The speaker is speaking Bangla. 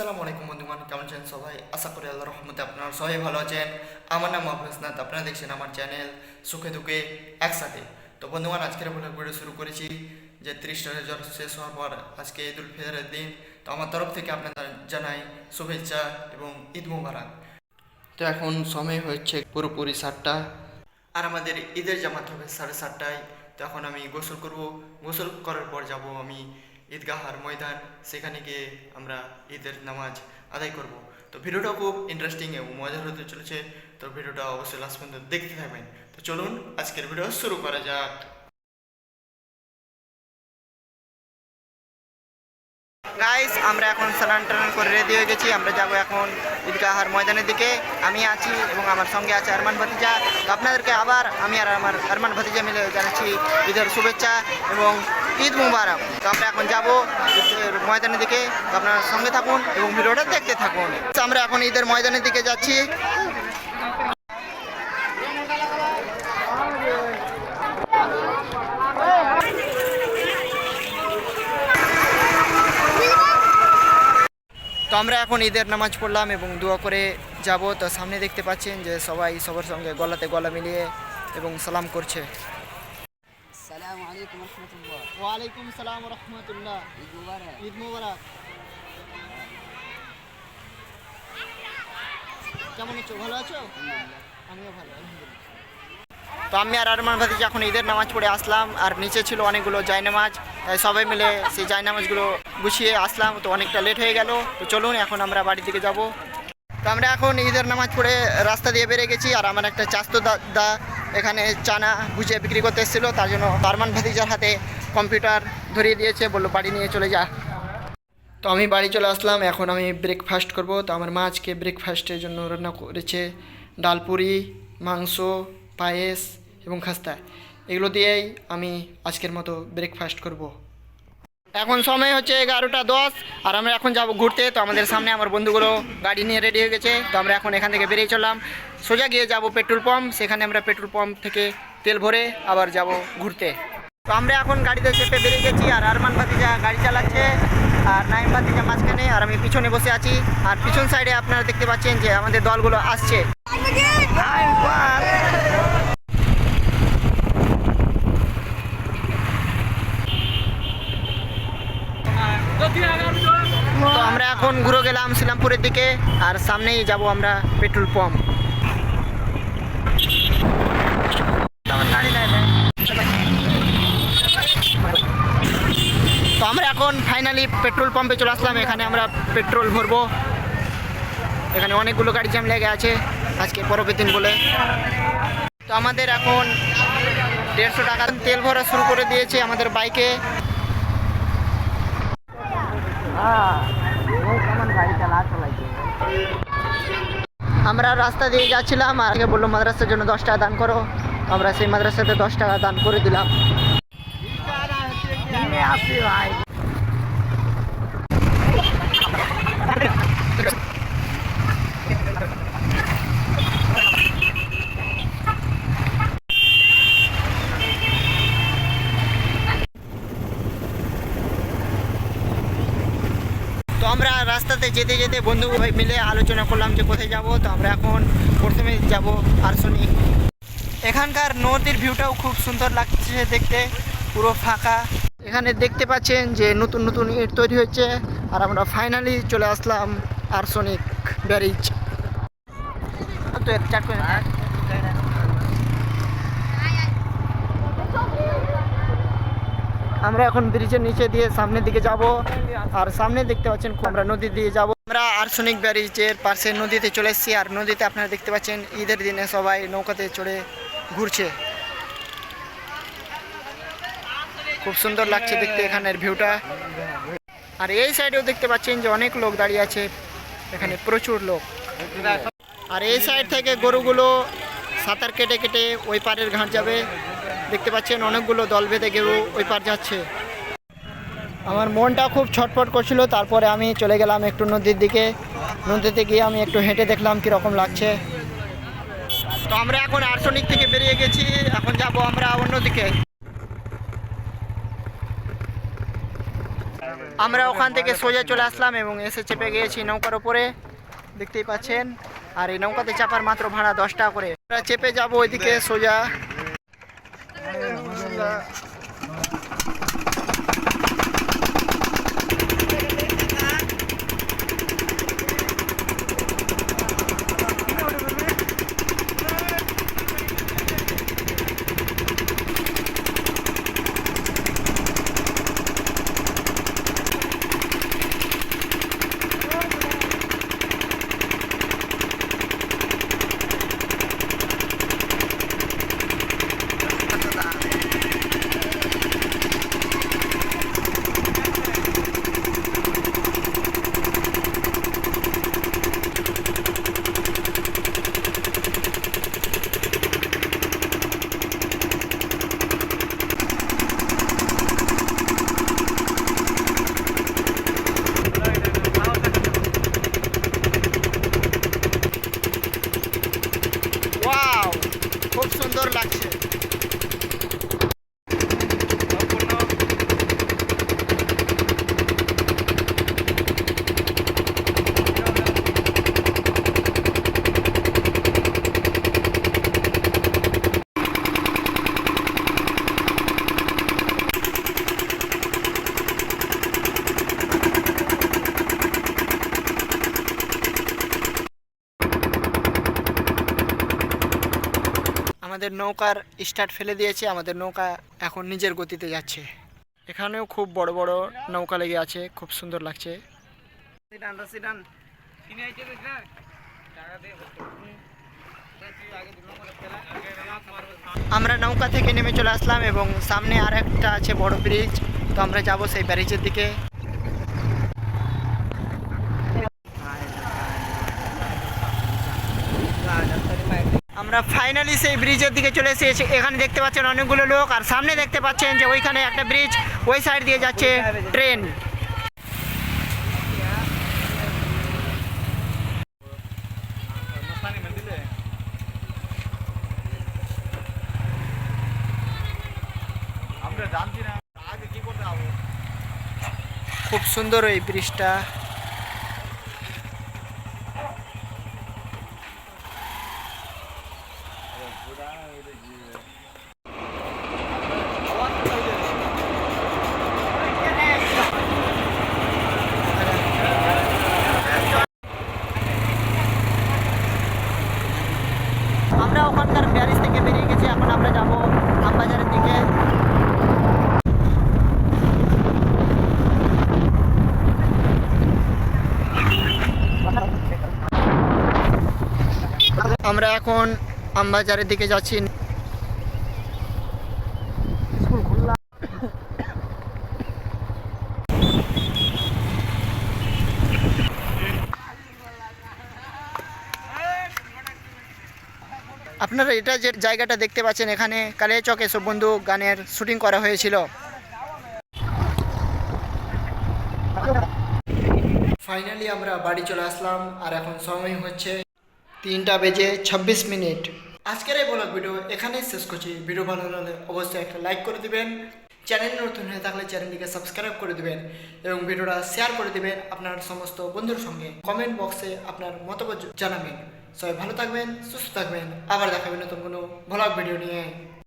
আসসালামু আলাইকুম বন্ধুগণ, কেমন আছেন সবাই? আশা করি আল্লাহ রহমতে আপনারা সবাই ভালো আছেন। আমার নাম আফরোজনাথ আপনারা দেখছেন আমার চ্যানেল সুখে দুঃখে একসাথে। তো বন্ধুগণ, আজকের ব্লগ ভিডিও শুরু করেছি যে ত্রিশটা জ্বর শেষ হওয়ার পর আজকে ঈদ উল ফিতরের দিন। তো আমার তরফ থেকে আপনাদের জানাই শুভেচ্ছা এবং ঈদ মুবারক। তো এখন সময় হচ্ছে পুরোপুরি সাতটা। আর আমাদের ঈদের জামাত হবে সাড়ে সাতটায়। তো এখন আমি গোসল করব। গোসল করার পর যাব আমি ঈদগাহার ময়দান, সেখানে গিয়ে আমরা ঈদের নামাজ আদায় করব। তো ভিডিওটা খুব ইন্টারেস্টিং এবং মজার হতে চলেছে। তো ভিডিওটা অবশ্যই লাস্ট পর্যন্ত দেখতে থাকবেন। তো চলুন, আজকের ভিডিও শুরু করা যাক। গাইস আমরা এখন স্নান টান করে রেডি হয়ে গেছি। আমরা যাব এখন ঈদগাহার ময়দানের দিকে। আমি আছি এবং আমার সঙ্গে আছে আরমান ভাতিজা। আপনাদেরকে আবার আমি আর আমার আরমান ভাতিজা মিলে জানাচ্ছি ঈদের শুভেচ্ছা এবং ঈদ মুবারক। তো আমরা এখন যাব ময়দানের দিকে। আপনারা সঙ্গে থাকুন এবং ভিডিওটা দেখতে থাকুন। আমরা এখন ঈদের ময়দানের দিকে যাচ্ছি। তো আমরা এখন ঈদের নামাজ পড়লাম এবং দোয়া করে যাব। তো সামনে দেখতে পাচ্ছেন যে সবাই সবার সঙ্গে গলাতে গলা মিলিয়ে এবং সালাম করছে। আলাইকুম রহমতুল্লাহ। ওয়ালাইকুম সালাম রহমতুল্লাহ। ঈদ মুবারক। ঈদ মুবারক। কেমন আছো? ভালো আছো? আমিও ভালো তো আমি আর আরমান ভাতি যখন ঈদের নামাজ পড়ে আসলাম আর নিচে ছিল অনেকগুলো জায়নামাজ তাই সবাই মিলে সেই জায়নামাজগুলো গুছিয়ে আসলাম তো অনেকটা লেট হয়ে গেল। তো চলুন এখন আমরা বাড়ির দিকে যাব। তো আমরা এখন ঈদের নামাজ পড়ে রাস্তা দিয়ে বেরিয়ে গেছি আর আমার একটা চাস্ত এখানে চানা বুঝে বিক্রি করতে এসেছিল, তার জন্য বারমান ভাতিজার হাতে কম্পিউটার ধরিয়ে দিয়েছে, বলল বাড়ি নিয়ে চলে যা। তো আমি বাড়ি চলে আসলাম, এখন আমি ব্রেকফাস্ট করব। তো আমার মা আজকে ব্রেকফাস্টের জন্য রান্না করেছে ডালপুরি মাংস, পায়েস এবং খাস্তা। এগুলো দিয়েই আমি আজকের মতো ব্রেকফাস্ট করব। এখন সময় হচ্ছে এগারোটা দশ, আর আমরা এখন যাব ঘুরতে। তো আমাদের সামনে আমার বন্ধুগুলো গাড়ি নিয়ে রেডি হয়ে গেছে। তো আমরা এখন এখান থেকে বেরিয়ে চললাম। সোজা গিয়ে যাব পেট্রোল পাম্প। সেখানে আমরা পেট্রোল পাম্প থেকে তেল ভরে আবার যাব ঘুরতে। তো আমরা এখন গাড়িতে চেপে বেরিয়ে গেছি, আর আরমান ভাতিজা গাড়ি চালাচ্ছে, আর নাইম ভাতিজা মাঝখানে, আর আমি পিছনে বসে আছি। আর পিছন সাইডে আপনারা দেখতে পাচ্ছেন যে আমাদের দলগুলো আসছে। আমরা এখন ঘুরে গেলাম শ্রীরামপুরের দিকে, আর সামনেই যাব আমরা পেট্রোল পাম্প। তো আমরা এখন ফাইনালি পেট্রোল পাম্পে চলে আসলাম, এখানে আমরা পেট্রোল ভরবো। এখানে অনেকগুলো গাড়ি জ্যাম লেগে আছে, আজকে পরবের দিন বলে। তো আমাদের এখন দেড়শো টাকা তেল ভরা শুরু করে দিয়েছে আমাদের বাইকে। হ্যাঁ। আমরা রাস্তা দিয়ে যাচ্ছিলাম আর আগে বলল, মাদ্রাসার জন্য দশ টাকা দান করো। আমরা সেই মাদ্রাসাতে দশ টাকা দান করে দিলাম। भाई তো আমরা রাস্তাতে যেতে যেতে বন্ধু ভাই মিলে আলোচনা করলাম যে কোথায় যাব, তো আমরা এখন প্রথমে যাব আরসনিক। এখানকার নদীর ভিউটাও খুব সুন্দর লাগছে দেখতে, পুরো ফাঁকা। এখানে দেখতে পাচ্ছেন যে নতুন নতুন ইট তৈরি হচ্ছে, আর আমরা ফাইনালি চলে আসলাম আরসনিক ব্যারিজ। তো আমরা এখন ব্রিজের নিচে দিয়ে সামনের দিকে যাব। আর সামনে দেখতে পাচ্ছেন আমরা নদী দিয়ে যাব। আমরা আর্সনিক ব্যারিজের পাশে নদীতে চলে এসেছি। আর নদীতে আপনারা দেখতে পাচ্ছেন ঈদের দিনে সবাই নৌকাতে চড়ে ঘুরছে। খুব সুন্দর লাগছে দেখতে এখানের ভিউটা। আর এই সাইডেও দেখতে পাচ্ছেন যে অনেক লোক দাঁড়িয়ে আছে। এখানে প্রচুর লোক। আর এই সাইড থেকে গরুগুলো সাঁতার কেটে কেটে ওই পারের ঘাট যাবে। দেখতে পাচ্ছেন অনেকগুলো দল বেঁধে গরু ওই পার যাচ্ছে। আমার মনটা খুব ছটফট করছিল, তারপরে আমি চলে গেলাম একটু নদীর দিকে। নদীতে গিয়ে আমি একটু হেঁটে দেখলাম কীরকম লাগছে। তো আমরা এখন আর্সনিক থেকে বেরিয়ে গেছি, এখন যাব আমরা অন্যদিকে। আমরা ওখান থেকে সোজা চলে আসলাম এবং এসে চেপে গিয়েছি নৌকার ওপরে দেখতেই পাচ্ছেন, আর এই নৌকাতে চাপার মাত্র ভাড়া দশ টাকা করে। আমরা চেপে যাব ওইদিকে সোজা। 哎，我们来。সুন্দর লাগছে আমাদের নৌকার স্টার্ট ফেলে দিয়েছে, আমাদের নৌকা এখন নিজের গতিতে যাচ্ছে। এখানেও খুব বড় বড় নৌকা লেগে আছে, খুব সুন্দর লাগছে। আমরা নৌকা থেকে নেমে চলে আসলাম এবং সামনে আর একটা আছে বড় ব্রিজ তো আমরা যাব সেই ব্রিজের দিকে। আমরা ফাইনালি সেই ব্রিজের দিকে চলে এসেছি। এখানে দেখতে পাচ্ছেন অনেকগুলো লোক আর সামনে দেখতে পাচ্ছেন যে ওইখানে একটা ব্রিজ ওই সাইড দিয়ে যাচ্ছে ট্রেন খুব সুন্দর এই ব্রিজটা আমরা ওখানকার ব্যারিজ থেকে বেরিয়ে গেছি এখন আমরা যাব আমবাজারের দিকে আমরা এখন আমবাজারের দিকে যাচ্ছি। আপনারা এটা যে জায়গাটা দেখতে পাচ্ছেন এখানে কালিয়াচক এসব বন্ধু গানের শুটিং করা হয়েছিল। ফাইনালি আমরা বাড়ি চলে আসলাম আর এখন সময় হচ্ছে তিনটা বেজে ছাব্বিশ মিনিট। আজকের এই ব্লগ ভিডিও এখানেই শেষ করছি। ভিডিও ভালো লাগলে অবশ্যই একটা লাইক করে দিবেন। চ্যানেল নতুন হয়ে থাকলে চ্যানেলটিকে সাবস্ক্রাইব করে দিবেন এবং ভিডিওটা শেয়ার করে দিবেন আপনার সমস্ত বন্ধুর সঙ্গে। কমেন্ট বক্সে আপনার মতামত জানাবেন। সবাই ভালো থাকবেন, সুস্থ থাকবেন। আবার দেখাবেন নতুন কোনো ব্লগ ভিডিও নিয়ে।